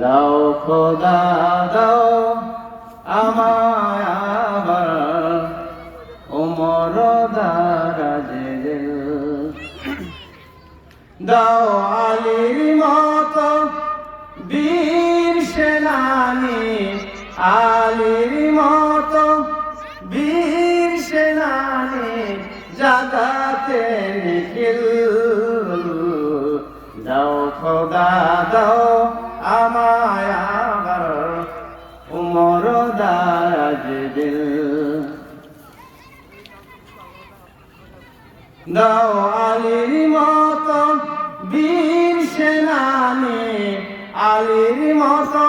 দাও খোদা, দাও আমায় উমর দারাজ দিল দাও আলীর মতো বীর সেনানি, আলীর মতো বীর সেনানি জাগাতে দাও আলীর মতো বীর সেনানি, আলীর মতো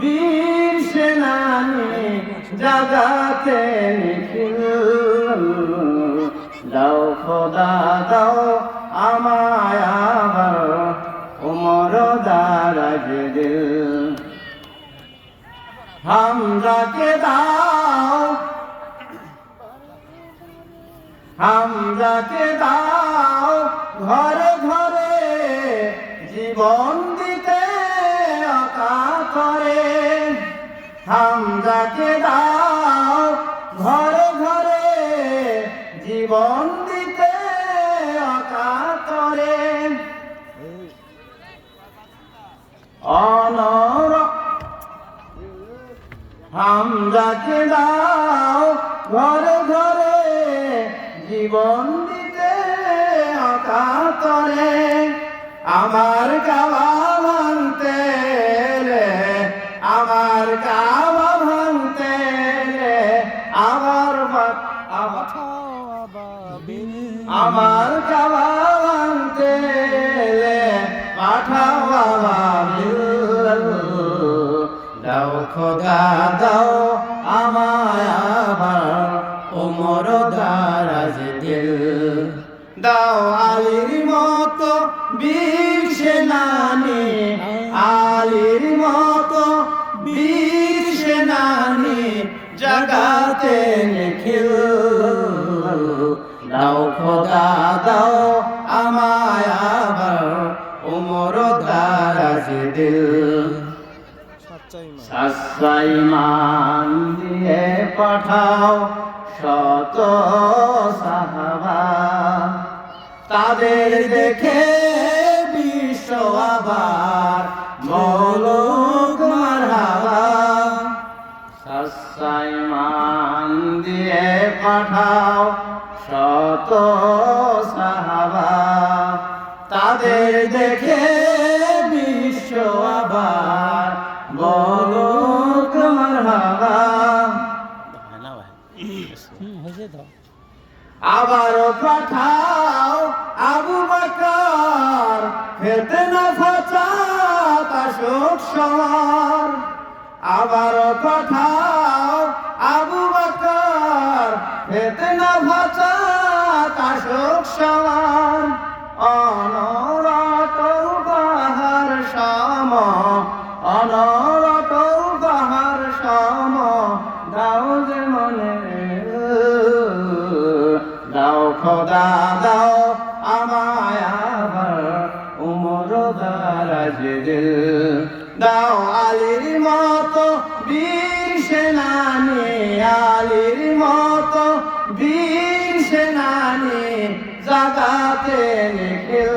বীর সেনানি, জাগাতে নিখিল। দাও খোদা, দাও আমায় আবার, উমর দারাজ দিল। হামজাকে দাও হামজাকে দাও ঘরে ঘরে, জীবন দিতে অকাতরে হামজাকে দাও ঘরে ঘরে, জীবন দিতে অকাতরে অনর হামজাকে দাও ঘরে ঘরে দিতে অকাতরে আমার কাবা ভাঙতে আমার কাবা ভাঙতে আমার আমার কাবা ভাঙতে পাঠাও বাবা দাও খোদা, দাও আমায় আবার ওমর দিল দাও আলীর মতো বীর সেনানি, আলীর মতো বীর জগাতে নিখিল। দাও খোদা, দাও আমায় আবার ওমর দারাজ দিল। সাসাই মান দিয়ে পাঠাও শত সাহাবা। তাদের দেখে বিশ্ব আবার মৌলুক মারহাবা। সাসাই মান দিয়ে পাঠাও শত সাহাবা। তাদের দেখে বিশ্ব আবার বলুক মারহাবা। আবারও পাঠাও আবু বকর ফেতনা ফাচাত অশোক সওয়ার আবারও পাঠাও আবু বকর ফেতনা ফাচাত অশোক সওয়ার অনরত বাহার সম অনরত বাহার সম, দাও যে মনে, দাও খোদা দিল দাও আলীর মতো বীর সেনানি আলীর মতো বীর সেনানি জাগাতে নিখিল।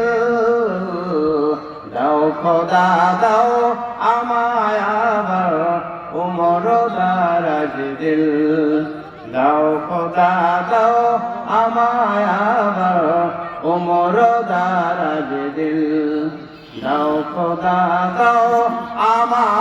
দাও খোদা, দাও আমায় আবার উমর দারাজ দিল। দাও খোদা, দাও আমায় উমর দারাজ দিল। দাও খোদা দাও আমায়